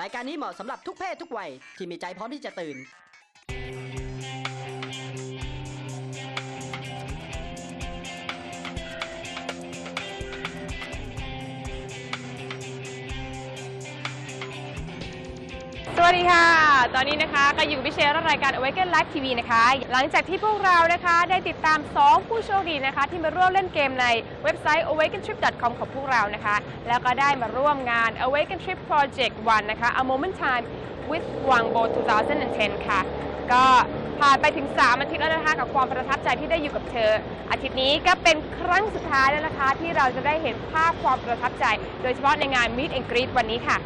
รายการนี้เหมาะสำหรับทุกเพศทุกวัยที่มีใจพร้อมที่จะตื่น สวัสดีค่ะ ตอนนี้นะคะก็อยู่กับพี่เชลและรายการ Awaken Live TV นะคะ หลังจากที่พวกเรานะคะได้ติดตาม 2 ผู้โชคดีนะคะ ที่มาร่วมเล่นเกมในเว็บไซต์ awakentrip.com ของพวกเรานะคะ แล้วก็ได้มาร่วมงาน Awaken Trip Project 1 นะคะ A Moment Time with Wangbo 2010 ค่ะ ก็ผ่านไปถึง 3 อาทิตย์แล้วนะคะ กับความประทับใจที่ได้อยู่กับเธอ อาทิตย์นี้ก็เป็นครั้งสุดท้ายแล้วนะคะ ที่เราจะได้เห็นภาพความประทับใจ โดยเฉพาะในงาน Meet and Greet วันนี้ค่ะ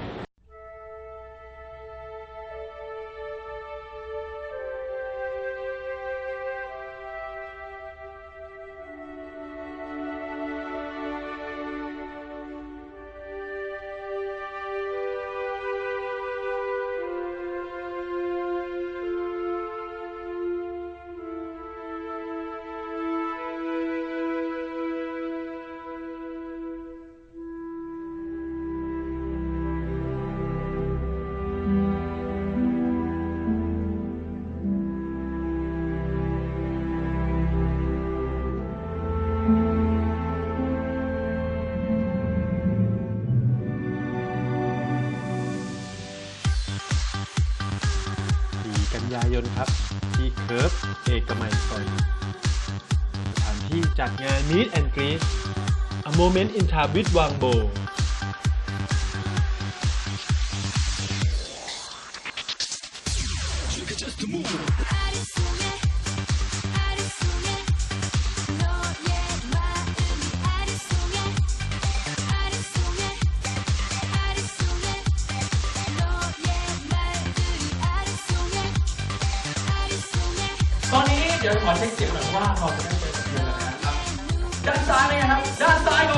นยายนครับ ที่เคิร์ฟเอกมัยซอยสถานที่จัดงาน Meet and Greet A Moment in Time with Wangbo ต ขอเช็คเสียงหน่อยว่าเราจะได้เจอกับเพื่อนแล้วนะครับ ด้านซ้ายเลยนะครับ ด้านซ้ายขอน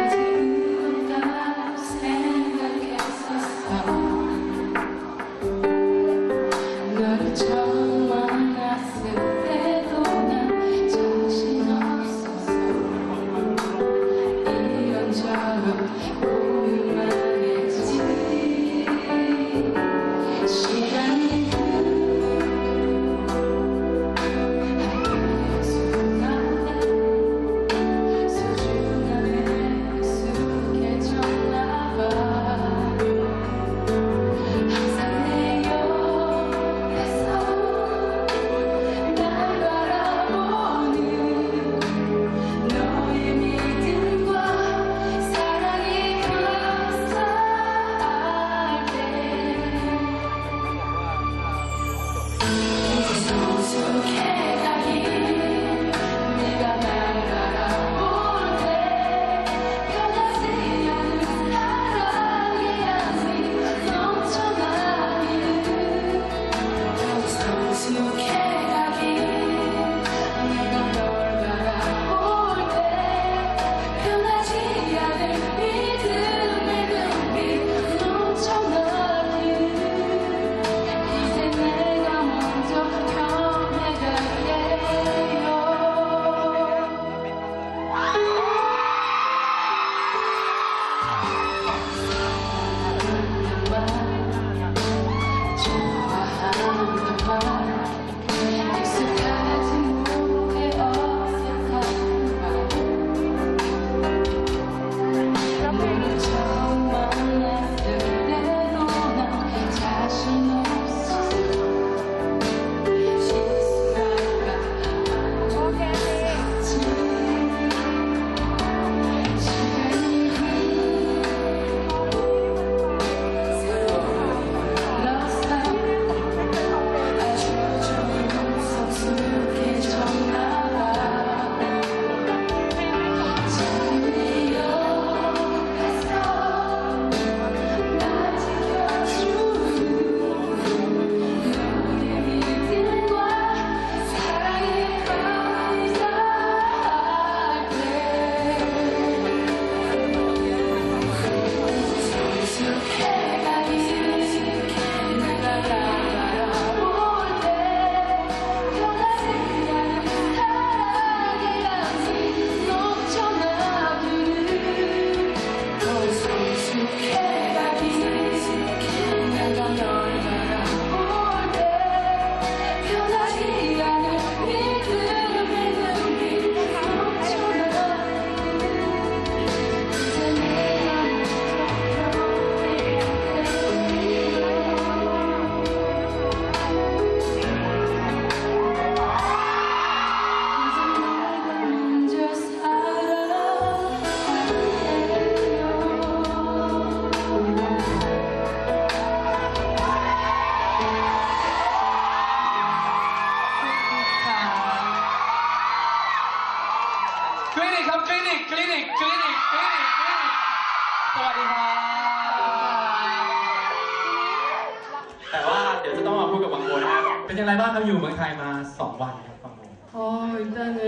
ไทยมา 2 วันครับฟังโม 어, 일단은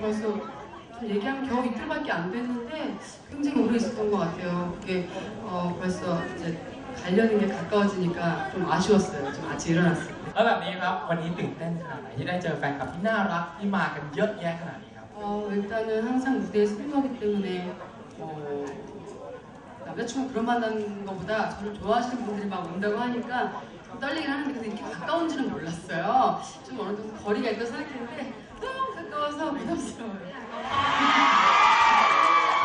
벌써 좀 얘기하면 겨우 이틀밖에 안 됐는데 굉장히 오래 있었던 것 같아요. 그게 어, 벌써 이제 가려는 게 가까워지니까 좀 아쉬웠어요. 좀 아침 일어났어요. แล้วแบบนี้ครับ วันนี้ตื่นเต้นขนาดไหนที่ได้เจอแฟนคลับที่น่ารักที่มากันเยอะแยะขนาดนี้ครับ 어, 일단은 항상 무대에 서거기 때문에 어, 남자친구 그런 만나는 것보다 저를 좋아하시는 분들이 막 온다고 하니까 좀 떨리긴 하는데 근데 이렇게 가까운지는 몰랐어요. 좀 어느 정도 거리가 있다고 생각했는데 너무 가까워서 부담스러워요.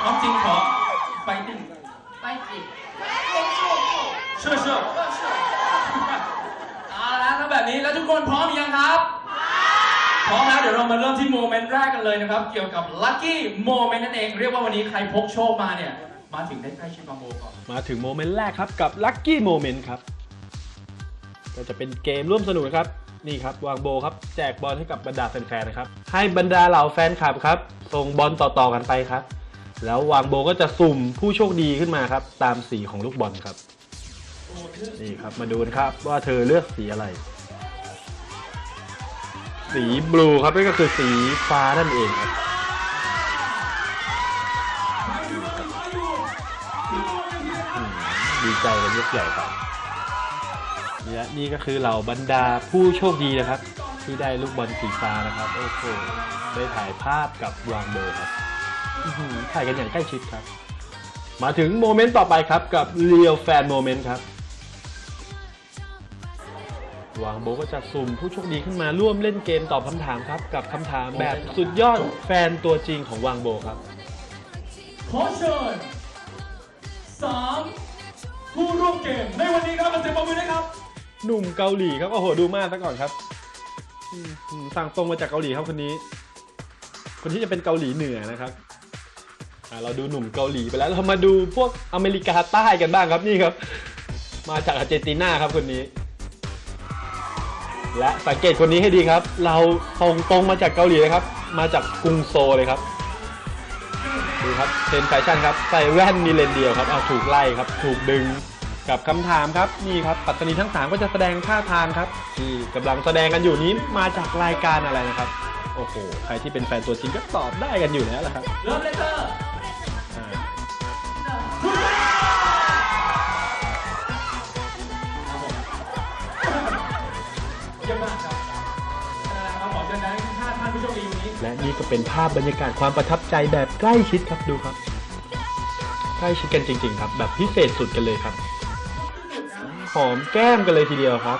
ความจริงขอไฟติ้ง 파이팅! เชื่อเชื่อเอาละถ้าแบบนี้แล้วทุกคนพร้อมยังครับ พร้อมแล้วเดี๋ยวเรามาเริ่มที่โมเมนต์แรกกันเลยนะครับ เกี่ยวกับ Lucky Moment นั่นเอง เรียกว่าวันนี้ใครพกโชคมาเนี่ย มาถึงได้ใกล้ชิดบางโมก่อน มาถึงโมเมนต์แรกครับกับ Lucky Moment ครับ ก็จะเป็นเกมร่วมสนุกครับนี่ครับวางโบครับแจกบอลให้กับบรรดาแฟนๆนะครับ ให้บรรดาเหล่าแฟนคลับครับ ส่งบอลต่อๆกันไปครับ แล้ววางโบก็จะสุ่มผู้โชคดีขึ้นมาครับ ตามสีของลูกบอลครับนี่ครับมาดูกันครับว่าเธอเลือกสีอะไร สีบลูครับนั่ก็คือสีฟ้านั่นเองครับดีใจกันยกใหญ่ครับ และนี่ก็คือเหล่าบรรดาผู้โชคดีนะครับ ที่ได้ลูกบอลสีฟ้านะครับโอ้โหได้ถ่ายภาพกับวางโบครับถ่ายกันอย่างใกล้ชิดครับ มาถึงโมเมนต์ต่อไปครับกับเรียลแฟนโมเมนต์ครับวางโบก็จะสุ่มผู้โชคดีขึ้นมาร่วมเล่นเกมตอบคำถามครับ กับคำถามแบบสุดยอดแฟนตัวจริงของวางโบครับขอเชิญสามผู้ร่วมเกมในวันนี้ครับมาเสียงปรบมือด้วยครับ หนุ่มเกาหลีครับโอ้โหดูมากซะก่อนครับสั่งตรงมาจากเกาหลีครับคนนี้ คนที่จะเป็นเกาหลีเหนือนะครับเราดูหนุ่มเกาหลีไปแล้วเรามาดูพวกอเมริกาใต้กันบ้างครับนี่ครับ มาจากอาร์เจนตินาครับคนนี้ และสังเกตคนนี้ให้ดีครับ เราส่งตรงมาจากเกาหลีเลยครับ มาจากกรุงโซเลยครับดูครับเทรนแฟชั่นครับใส่แว่นมีเลนเดียวครับเอาถูกไล่ครับ ถูกดึง กับคำถามครับนี่ครับปัตตานีทั้งสามก็จะแสดงท่าทางครับ ที่กำลังแสดงกันอยู่นี้มาจากรายการอะไรนะครับ โอ้โหใครที่เป็นแฟนตัวจริงก็ตอบได้กันอยู่แล้วละครับเริ่มเลยเตออ่าเยี่ยมมากครับเอาละครับขอเชิญได้ห้าท่านผู้โชคดีวันนี้และนี่ก็เป็นภาพบรรยากาศความประทับใจแบบใกล้ชิดครับดูครับ ใกล้ชิดกันจริง ๆ ครับ แบบพิเศษสุดกันเลยครับ หอมแก้มกันเลยทีเดียวครับ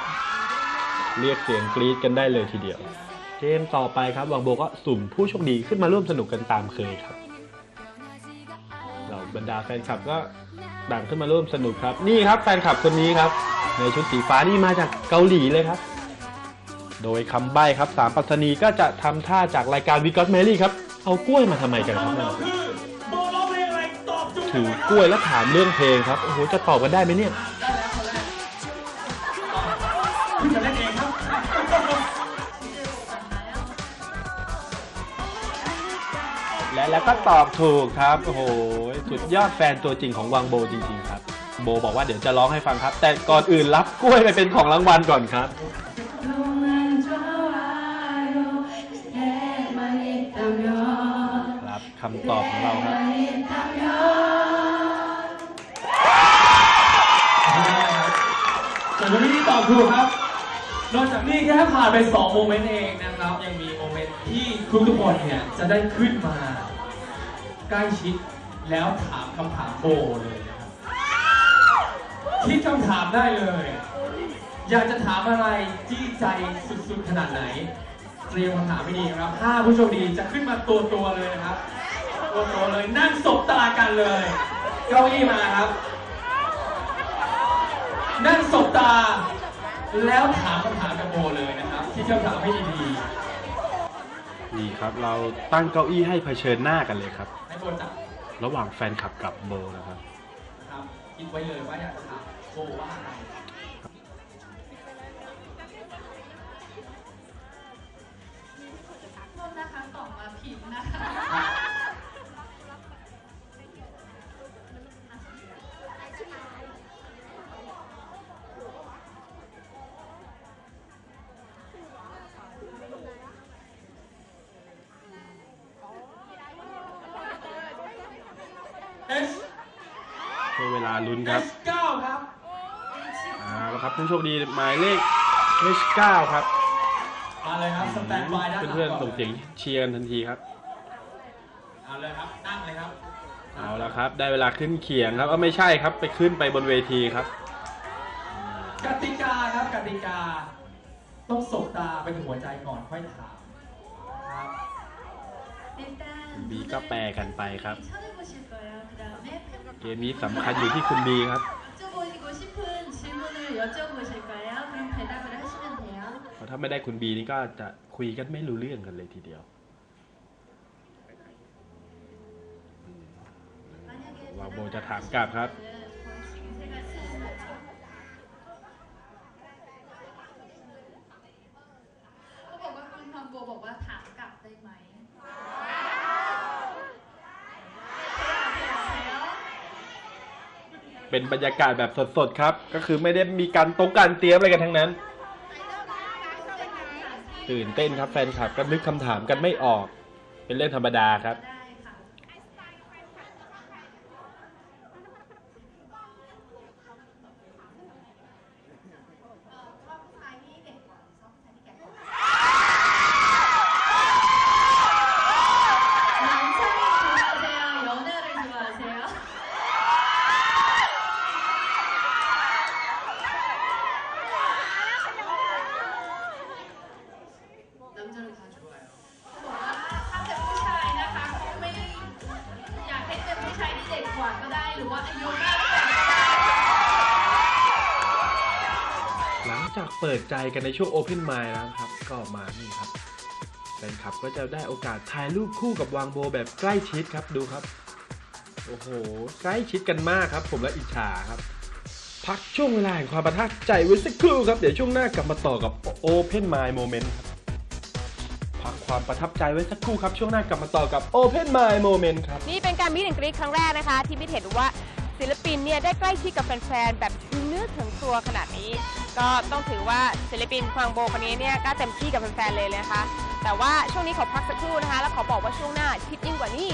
เรียกเสียงกรี๊ดกันได้เลยทีเดียว เกมต่อไปครับวังโบก็สุ่มผู้โชคดีขึ้นมาร่วมสนุกกันตามเคยครับเราบรรดาแฟนคลับก็ต่างขึ้นมาร่วมสนุกครับ นี่ครับแฟนคลับคนนี้ครับ ในชุดสีฟ้านี่มาจากเกาหลีเลยครับ โดยคำใบ้ครับสามปรัชนีก็จะทำท่าจากรายการวิกอตแมรี่ครับ เอากล้วยมาทำไมกันครับเราคือโบร้องเพลงอะไรตอบจุ๊บถือกล้วยแล้วถามเรื่องเพลงครับโอ้โหจะตอบกันได้ไหมเนี่ย แล้วก็ตอบถูกครับ โอ้โห สุดยอดแฟนตัวจริงของวังโบจริงๆครับ โบบอกว่าเดี๋ยวจะร้องให้ฟังครับ แต่ก่อนอื่นรับกล้วยไปเป็นของรางวัลก่อนครับรับคำตอบของเราครับแต่วันนี้ที่ตอบถูกครับ นอกจากนี้แค่ผ่านไป 2 โมเมนต์เองนะครับ ยังมีโมเมนต์ที่ทุกทุกคนเนี่ย จะได้ขึ้นมา ใกล้ชิดแล้วถามคำถามโบเลยนะครับคิดคำถามได้เลย อยากจะถามอะไรจี้ใจสุดๆขนาดไหน เตรียมคำถามไม่ดีครับห้าผู้โชคดีจะขึ้นมาตัวตัวๆเลยนะครับตัวตัวๆเลยนั่งสบตากันเลยเก้าอี้มาครับ นั่งสบตา แล้วถามคำถามกับโบเลยนะครับที่คำถามไม่ดีนี่ครับ เราตั้งเก้าอี้ให้เผชิญหน้ากันเลยครับ ให้โบจับระหว่างแฟนคลับกับโบนะครับนะครับคิดไว้เลยว่าอยากจะถามโบว่าอะไรโทษนะคะตอบมาผิดนะคะ ลาลุ้นครับ S9 ครับ เอาละครับผู้โชคดีหมายเลข H9 ครับ มาเลยครับสแตนบายด้านหลัง เพื่อน ก่ ๆส่งเสียงเชียร์กันทันทีครับ เอาเลยครับ นั่งเลยครับ เอาละครับ ได้เวลาขึ้นเขียงครับเอ้าไม่ใช่ครับ ไปขึ้นไปบนเวทีครับ กติกาครับกติกา ต้องสบตาไปถึงหัวใจก่อนค่อยถามครับ คุณบีก็แปลกันไปครับ 찾아보실 거예요. 그 다음에 เกมนี้สำคัญอยู่ที่คุณบีครับ 여쭤보시고 싶은 질문을 여쭤보실 거예요. 그럼 대답을 하시면 돼요. เพราะถ้าไม่ได้คุณบีนี่ก็จะคุยกันไม่รู้เรื่องกันเลยทีเดียว 만약에 วางโบ 대답을 จะถาม 하시는 กลับครับ 분은 เป็นบรรยากาศแบบสดๆครับ ก็คือไม่ได้มีการโต๊ะการเตรียมอะไรกันทั้งนั้น ตื่นเต้นครับแฟนคลับก็นึกคำถามกันไม่ออก เป็นเรื่องธรรมดาครับ เปิดใจกันในช่วง Open Mind แล้วครับ ก็มานี่ครับแฟนคลับก็จะได้โอกาสถ่ายรูปคู่กับวางโบแบบใกล้ชิดครับดูครับ โอ้โห ใกล้ชิดกันมากครับ ผมและอิจฉาครับ พักช่วงเวลาแห่งความประทับใจไว้สักครู่ครับ เดี๋ยวช่วงหน้ากลับมาต่อกับ Open Mind Moment ครับพักความประทับใจไว้สักครู่ครับ ช่วงหน้ากลับมาต่อกับ Open Mind Moment ครับ นี่เป็นการมิดแอนกรีครั้งแรกนะคะ ที่มิดเห็นว่า ศิลปินเนี่ยได้ใกล้ชิดกับแฟนๆแบบถึงเนื้อถึงตัวขนาดนี้ ก็ต้องถือว่าศิลปินควางโบคนนี้เนี่ยก็เต็มที่กับแฟนๆเลยนะคะ แต่ว่าช่วงนี้ขอพักสักครู่นะคะ แล้วขอบอกว่าช่วงหน้าทิดยิ่งกว่านี้